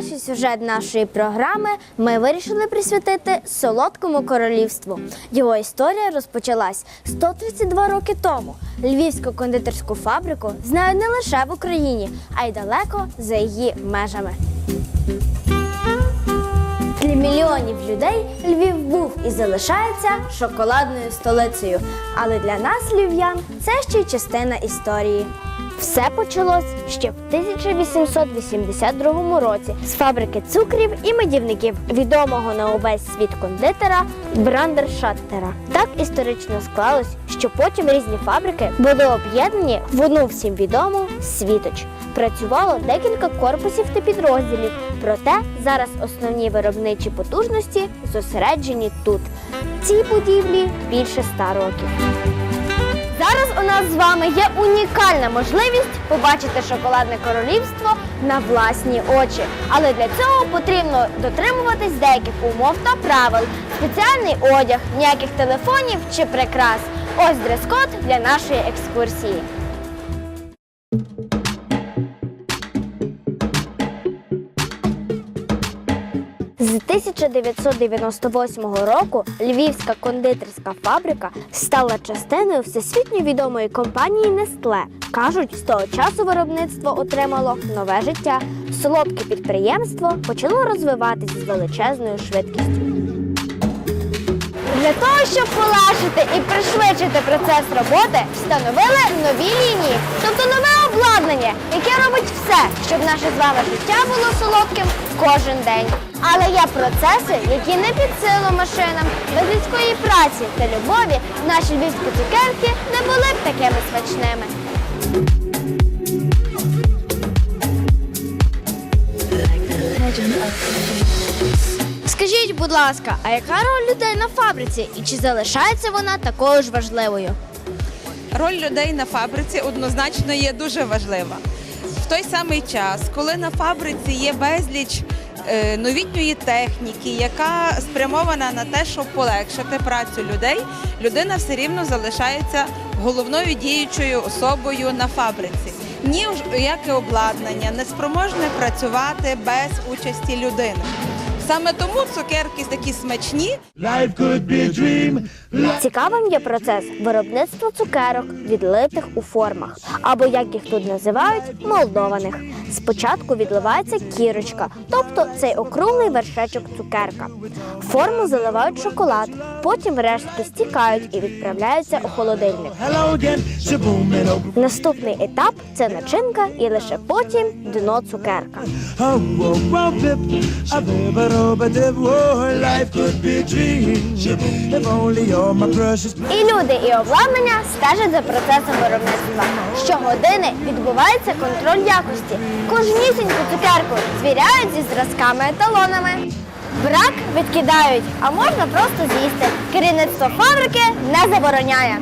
перший сюжет нашої програми ми вирішили присвятити солодкому королівству. Його історія розпочалась 132 роки тому. Львівську кондитерську фабрику знають не лише в Україні, а й далеко за її межами. Для мільйонів людей Львів був і залишається шоколадною столицею. Але для нас, львів'ян, це ще й частина історії. Все почалось ще в 1882 році з фабрики цукрів і медівників відомого на увесь світ кондитера Брандершаттера. Так історично склалось, що потім різні фабрики були об'єднані в одну всім відому світоч. Працювало декілька корпусів та підрозділів, проте зараз основні виробничі потужності зосереджені тут. Цій будівлі більше ста років. Зараз у нас з вами є унікальна можливість побачити шоколадне королівство на власні очі. Але для цього потрібно дотримуватись деяких умов та правил, спеціальний одяг, ніяких телефонів чи прикрас. Ось дрес-код для нашої екскурсії. З 1998 року Львівська кондитерська фабрика стала частиною всесвітньо відомої компанії Nestle. Кажуть, з того часу виробництво отримало нове життя. Солодке підприємство почало розвиватись з величезною швидкістю. Для того, щоб полегшити і пришвидшити процес роботи, встановили нові лінії, тобто нове обладнання, яке робить все, щоб наше з вами життя було солодким кожен день. Але є процеси, які не під силу машинам, без людської праці та любові наші львівські цукерки не були б такими смачними. Скажіть, будь ласка, а яка роль людей на фабриці і чи залишається вона такою ж важливою? Роль людей на фабриці однозначно є дуже важлива. В той самий час, коли на фабриці є безліч новітньої техніки, яка спрямована на те, щоб полегшити працю людей, людина все рівно залишається головною діючою особою на фабриці. Ніяке обладнання не спроможне працювати без участі людини. Саме тому цукерки такі смачні, Life could be a dream. Цікавим є процес виробництва цукерок, відлитих у формах, або як їх тут називають, молдованих. Спочатку відливається кірочка, тобто цей округлий вершечок цукерка. Форму заливають шоколад, потім рештки стікають і відправляються у холодильник. Наступний етап це начинка і лише потім дно цукерка. І люди, і обладнання стежать за процесом виробництва. Щогодини відбувається контроль якості. Кожнісіньку цукерку звіряють зі зразками еталонами. Брак відкидають, а можна просто з'їсти. Керівництво фабрики не забороняє.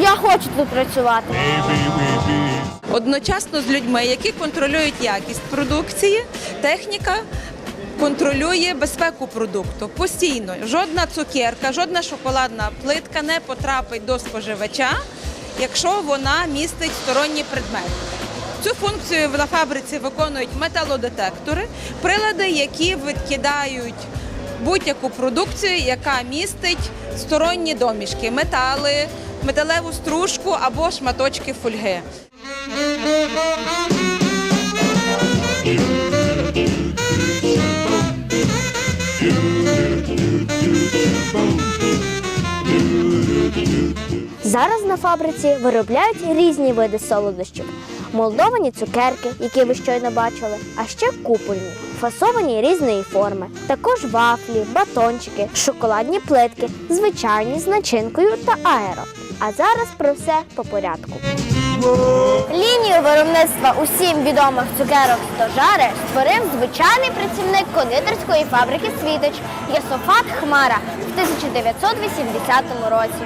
Я хочу тут працювати. одночасно з людьми, які контролюють якість продукції, техніка контролює безпеку продукту постійно. Жодна цукерка, жодна шоколадна плитка не потрапить до споживача, якщо вона містить сторонні предмети. Цю функцію на фабриці виконують металодетектори, прилади, які відкидають будь-яку продукцію, яка містить сторонні домішки, метали, металеву стружку або шматочки фольги. Зараз на фабриці виробляють різні види солодощів. Молдовані цукерки, які ви щойно бачили, а ще купольні, фасовані різної форми. Також вафлі, батончики, шоколадні плитки, звичайні з начинкою та аеро. А зараз про все по порядку. Лінію виробництва усім відомих цукерок Стожари створив звичайний працівник кондитерської фабрики Світоч Єсофат Хмара в 1980 році.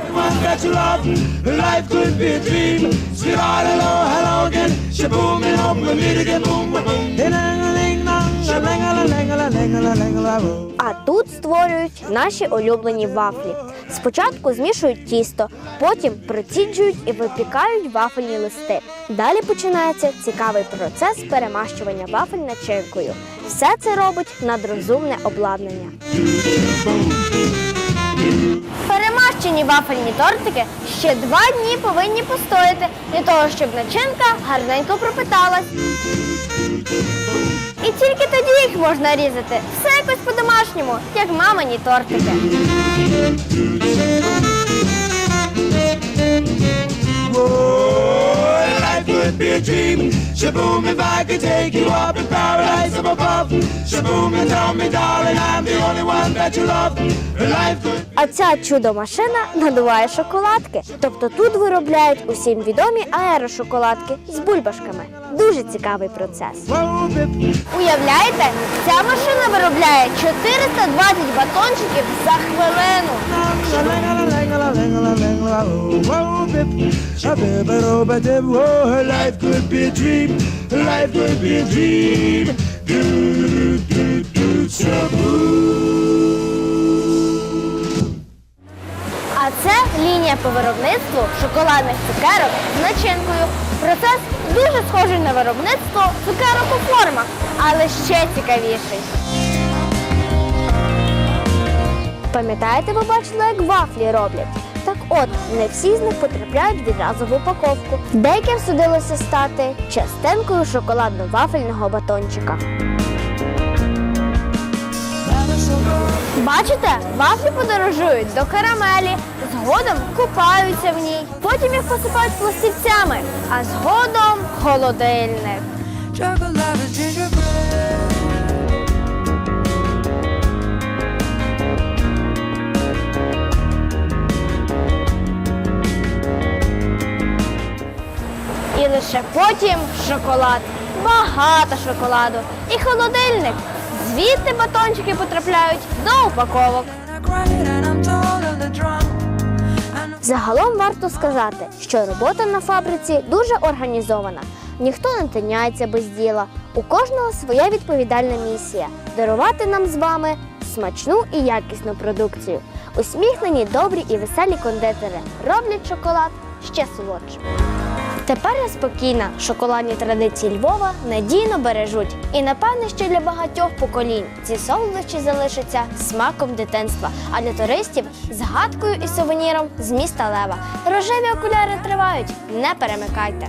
А тут створюють наші улюблені вафлі. Спочатку змішують тісто, потім проціджують і випікають вафельні листи. Далі починається цікавий процес перемащування вафель начинкою. Все це робить надрозумне обладнання. Перемащені вафельні тортики ще два дні повинні постояти для того, щоб начинка гарненько пропиталась. І тільки тоді їх можна різати. Все якось по-домашньому, як мамині тортики. Oh, life could be a dream. Shaboom, if I could take you up in paradise up above. Shaboom, and tell me, darling, I'm the only one that you love. Life could А ця чудо-машина надуває шоколадки. Тобто тут виробляють усім відомі аерошоколадки з бульбашками. Дуже цікавий процес. Уявляєте, ця машина виробляє 420 батончиків за хвилину. А це лінія по виробництву шоколадних цукерок з начинкою. Процес дуже схожий на виробництво цукерок у формах, але ще цікавіший. Пам'ятаєте, ви бачили, як вафлі роблять? Так от, не всі з них потрапляють відразу в упаковку. Деяким судилося стати частинкою шоколадно-вафельного батончика. Бачите, вафлі подорожують до карамелі, згодом купаються в ній, потім їх посипають пластівцями, а згодом холодильник. І лише потім шоколад. Багато шоколаду. І холодильник. Звідти батончики потрапляють до упаковок. Загалом варто сказати, що робота на фабриці дуже організована. Ніхто не тиняється без діла. У кожного своя відповідальна місія дарувати нам з вами смачну і якісну продукцію. Усміхнені, добрі і веселі кондитери роблять шоколад ще солодшим. Тепер я спокійна, шоколадні традиції Львова надійно бережуть. І напевне, що для багатьох поколінь ці солодощі залишаться смаком дитинства, а для туристів згадкою і сувеніром з міста Лева. Рожеві окуляри тривають, не перемикайте.